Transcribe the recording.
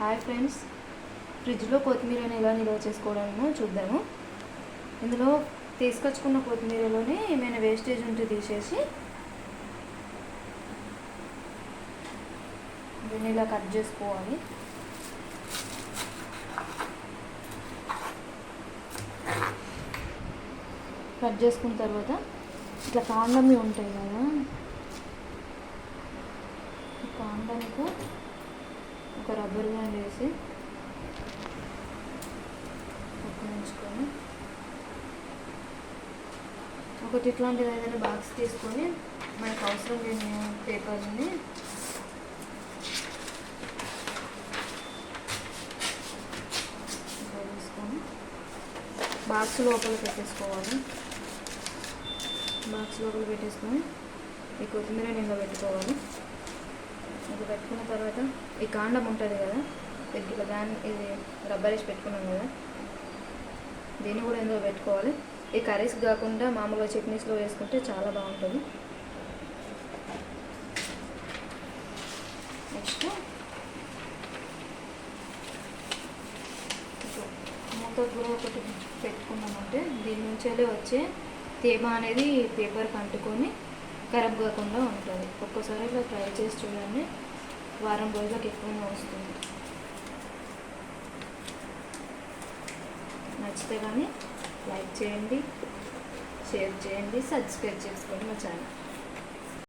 Hi friends ఫ్రిడ్జ్లో కొత్తిమీరని ఎలా నిల్వ చేసుకోవడమో చూద్దాము. ఇందులో తీసుకొచ్చుకున్న కొత్తిమీరలోనే ఏమైనా వేస్టేజ్ ఉంటే తీసేసి దీన్ని ఇలా కట్ చేసుకోవాలి. కట్ చేసుకున్న తర్వాత ఇట్లా కాండమి ఉంటాయి కదా. ఈ కాండానికి ఒక రబ్బర్ బ్యాండ్ వేసి ఉంచుకొని ఒకటి ఇట్లాంటిది ఏదైనా బాక్స్ తీసుకొని మనకు అవసరం లేని పేపర్ని తీసుకొని బాక్స్ లోపల పెట్టేసుకోవాలి. బాక్స్ లోపల పెట్టేసుకొని ఈ కొత్తిమీర నిండా పెట్టుకోవాలి. పెట్టుకున్న తర్వాత ఈ కాండం ఉంటుంది కదా ఇట్లా దాన్ని ఇది రబ్బర్ వేసి పెట్టుకున్నాం కదా దీన్ని కూడా ఇందులో పెట్టుకోవాలి. ఈ కర్రీస్ కాకుండా మామూలుగా చట్నీస్లో వేసుకుంటే చాలా బాగుంటుంది. నెక్స్ట్ మూత కూడా ఒకటి పెట్టుకున్నామంటే దీని నుంచే వచ్చే తేమ అనేది పేపర్కి అంటుకొని ఖరాబ్ కాకుండా ఉంటుంది. ఒక్కసారి ఇలా ట్రై చేసి చూడండి. వారం రోజులకు ఎక్కువనే వస్తుంది. నచ్చితే కానీ లైక్ చేయండి షేర్ చేయండి సబ్స్క్రైబ్ చేసుకోండి మా ఛానల్.